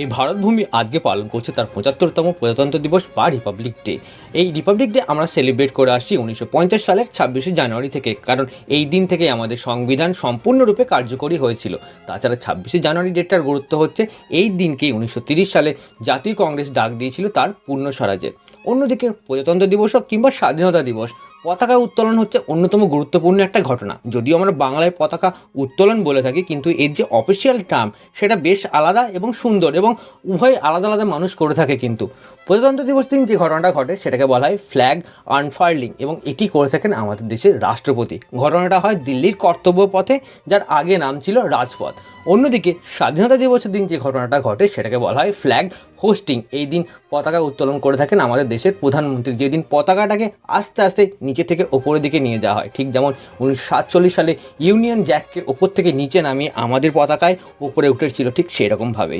এই ভারতভূমি আজকে পালন করছে তার পঁচাত্তরতম প্রজাতন্ত্র দিবস বা রিপাবলিক ডে এই রিপাবলিক ডে আমরা সেলিব্রেট করে আসছি উনিশশো সালের ছাব্বিশে জানুয়ারি থেকে। কারণ এই দিন থেকে আমাদের সংবিধান সম্পূর্ণরূপে কার্যকরী হয়েছিল। তাছাড়া ছাব্বিশে জানুয়ারি ডেটটার গুরুত্ব হচ্ছে এই দিনকেই উনিশশো সালে জাতীয় কংগ্রেস ডাক দিয়েছিল তার পূর্ণ স্বরাজের অন্যদিকে প্রজাতন্ত্র দিবস কিংবা স্বাধীনতা দিবস, পতাকা উত্তোলন হচ্ছে অন্যতম গুরুত্বপূর্ণ একটা ঘটনা। যদিও আমরা বাংলায় পতাকা উত্তোলন বলে থাকি, কিন্তু এর যে অফিসিয়াল টার্ম সেটা বেশ আলাদা এবং সুন্দর এবং উভয় আলাদা আলাদা মানুষ করে থাকে কিন্তু। প্রজাতন্ত্র দিবস দিন যে ঘটনাটা ঘটে, সেটাকে বলা হয় ফ্ল্যাগ আনফার্লিং এবং এটি করে থাকেন আমাদের দেশের রাষ্ট্রপতি। ঘটনাটা হয় দিল্লির কর্তব্য পথে, যার আগে নাম ছিল রাজপথ। অন্যদিকে স্বাধীনতা দিবসের দিন যে ঘটনাটা ঘটে, সেটাকে বলা হয় ফ্ল্যাগ হোস্টিং এই দিন পতাকা উত্তোলন করে থাকেন আমাদের দেশের প্রধানমন্ত্রী। যেদিন পতাকাটাকে আস্তে আস্তে নিচে থেকে ওপরের দিকে নিয়ে যাওয়া হয়, ঠিক যেমন উনিশশো সাতচল্লিশ সালে ইউনিয়ন জ্যাককে ওপর থেকে নিচে নামিয়ে আমাদের পতাকায় ওপরে উঠেছিল, ঠিক সেরকমভাবেই।